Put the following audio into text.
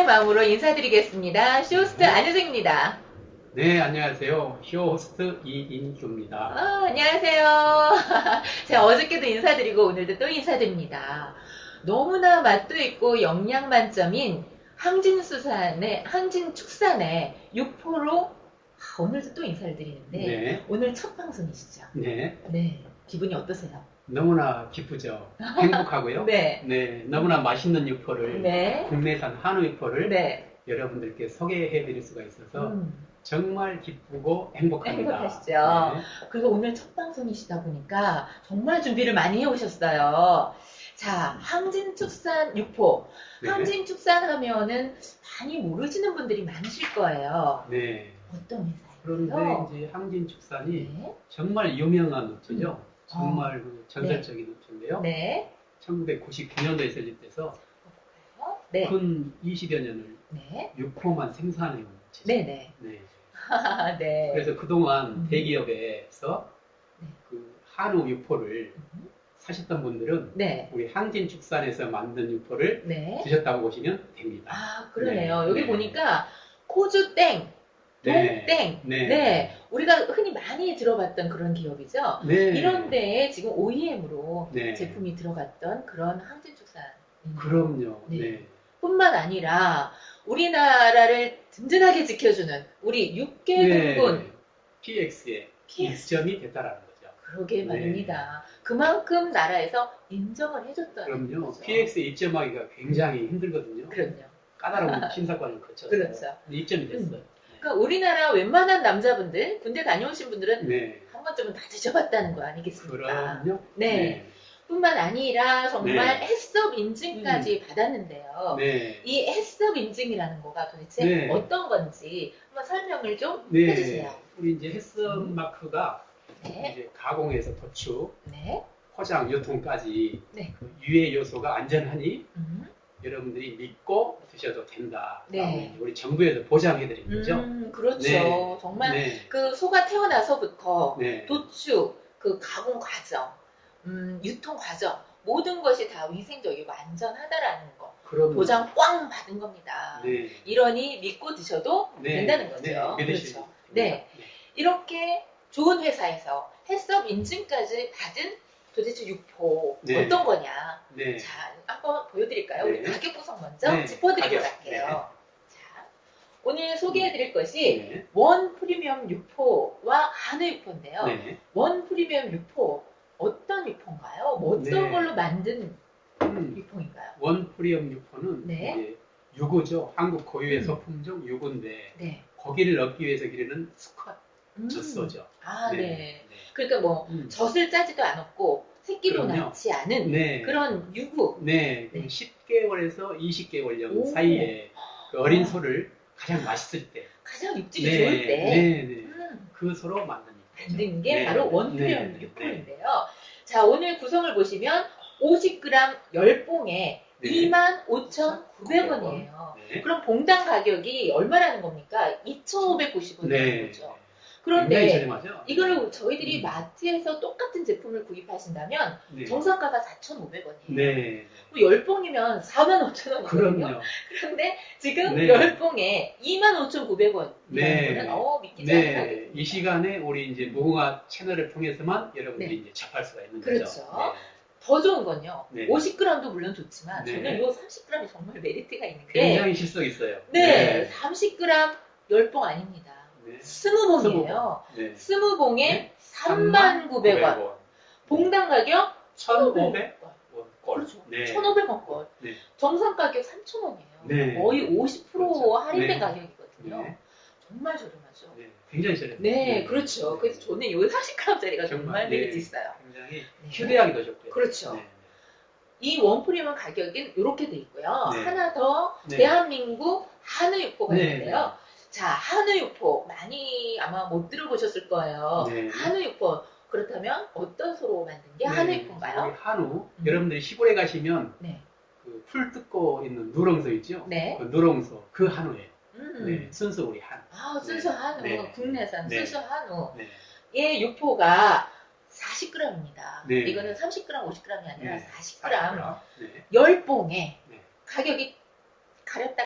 마음으로 인사드리겠습니다. 쇼호스트 안효정입니다. 네, 안녕하세요. 쇼호스트 이인규입니다. 아, 안녕하세요. 제가 어저께도 인사드리고 오늘도 또 인사드립니다. 너무나 맛도 있고 영양 만점인 항진수산의 항진축산의 육포로 아, 오늘도 또 인사를 드리는데 네, 오늘 첫 방송이시죠? 네. 네. 기분이 어떠세요? 너무나 기쁘죠. 행복하고요. 네. 네, 너무나 맛있는 육포를, 네. 국내산 한우 육포를 네. 여러분들께 소개해 드릴 수가 있어서 음. 정말 기쁘고 행복합니다. 행복하시죠? 네. 그리고 오늘 첫 방송이시다 보니까 정말 준비를 많이 해 오셨어요. 자, 항진축산 육포. 네. 항진축산 하면은 많이 모르시는 분들이 많으실 거예요. 네. 어떤 그런데 회사예요? 이제 항진축산이 네. 정말 유명한 노트죠. 정말 그 네. 전설적인 노트인데요. 네. 1999년도에 설립돼서 네. 근 20여 년을 네. 육포만 생산해온 노트죠. 네. 네. 네. 네. 그래서 그동안 음. 대기업에서 네. 그 한우 육포를 음. 사셨던 분들은 네. 우리 항진축산에서 만든 육포를 네. 드셨다고 보시면 됩니다. 아, 그러네요. 네. 여기 네. 보니까 코주 땡, 네. 동땡. 네. 네. 우리가 흔히 많이 들어봤던 그런 기업이죠. 네. 이런 데에 지금 OEM으로 네. 제품이 들어갔던 그런 항진축산. 그럼요. 네. 네. 뿐만 아니라 우리나라를 든든하게 지켜주는 우리 육개국군 네. PX의 PX. 이점이 됐다라는 거죠. 그러게 네. 말입니다. 그만큼 나라에서 인정을 해줬다는 그럼요. 거죠. PX 입점하기가 굉장히 힘들거든요. 그럼요. 까다로운 심사관을 거쳐서 그렇죠. 입점이 됐어요. 그러니까 우리나라 웬만한 남자분들 군대 다녀오신 분들은 네. 한 번쯤은 다 드셔봤다는 거 아니겠습니까? 그럼요. 네. 뿐만 아니라 정말 네. 해썹 인증까지 받았는데요. 네. 이 해썹 인증이라는 거가 도대체 네. 어떤 건지 한번 설명을 좀 네. 해주세요. 우리 이제 햇섭 마크가 네, 이제 가공에서 도축, 네, 포장, 유통까지 네. 그 유해 요소가 안전하니 음, 여러분들이 믿고 드셔도 된다. 네. 우리 정부에서 보장해드린 거죠. 음, 그렇죠. 네. 정말 네. 그 소가 태어나서부터 네. 도축, 그 가공 과정, 음, 유통 과정 모든 것이 다 위생적이고 안전하다라는 거 그럼 보장 꽝 받은 겁니다. 네. 이러니 믿고 드셔도 네. 된다는 거죠. 네. 그렇죠. 네. 이렇게 좋은 회사에서 해썹 인증까지 받은 도대체 육포 네. 어떤 거냐? 네. 자, 한번 보여드릴까요? 우리 네. 가격 구성 먼저 네. 짚어드리고. 갈게요. 자, 오늘 소개해드릴 것이 네. 원 프리미엄 육포와 한우 육포인데요. 네. 원 프리미엄 육포 어떤 육포인가요? 뭐 어떤 네. 걸로 만든 음, 육포인가요? 원 프리엄 유포는 네. 유고죠. 한국 고유의 음. 소품 중 유고인데 네. 고기를 넣기 위해서 기르는 수컷 음. 젖소죠. 아, 네. 네. 그러니까 뭐 음. 젖을 짜지도 않았고 새끼도 그럼요. 낳지 않은 네. 그런 유구. 네, 네. 10개월에서 20개월령 오. 사이에 그 어린 아. 소를 가장 맛있을 때, 가장 육질이 네, 좋을 때 네, 네. 음, 그 소로 만든. 만든 게 네. 바로 네, 네, 육포인데요. 자, 오늘 구성을 보시면 50g 10봉에 네. 25,900원이에요. 네. 그럼 봉당 가격이 얼마라는 겁니까? 2,590원이라는 네. 거죠. 그런데. 이거를 저희들이 음. 마트에서 똑같은 제품을 구입하신다면 네. 정상가가 4,500원이에요. 네. 그럼 10봉이면 45,000원이거든요. 그럼요. 그런데 지금 네. 10봉에 25,900원이라는 네. 거는 어, 믿기지 네, 가격입니다. 이 시간에 우리 이제 무궁화 채널을 통해서만 여러분들이 이제 접할 수가 있는 네. 그렇죠. 거죠. 더 좋은 건요. 네. 50g도 물론 좋지만 네. 저는 이 30g이 정말 메리트가 있는 네. 게 굉장히 실속 있어요. 네, 30g 10봉 아닙니다. 네. 20봉이에요. 네. 20봉에 네. 39,900원. 봉당 가격 1,500원 꼴. 그렇죠. 네. 1,500원 꼴. 네. 정상 가격 3,000원이에요. 네. 거의 50% 그렇죠. 할인된 네. 가격이거든요. 네. 정말 저렴하죠. 네. 굉장히 저렴해요. 네, 그렇죠. 네. 그래서 저는 이 40g짜리가 정말 네. 있어요. 굉장히 네. 휴대하기도 좋고요. 그렇죠. 네. 이 원프리먼 가격은 이렇게 돼 있고요. 네. 하나 더 네. 대한민국 한우 육포가 네, 있는데요. 자, 한우 육포 많이 아마 못 들어보셨을 거예요. 네. 한우 육포 그렇다면 어떤 소로 만든 게 네. 한우 육포인가요? 우리 한우. 음. 여러분들이 시골에 가시면 네. 그 풀 뜯고 있는 누렁소 있죠? 네. 그 누렁소. 그 한우예요. 음. 네. 순수 우리 한. 아, 순수 네. 한우, 네. 국내산 네. 순수 한우. 네. 의 육포가 40g입니다. 네. 이거는 30g, 50g이 아니라 네. 40g. 네. 10봉에 네. 가격이 가렸다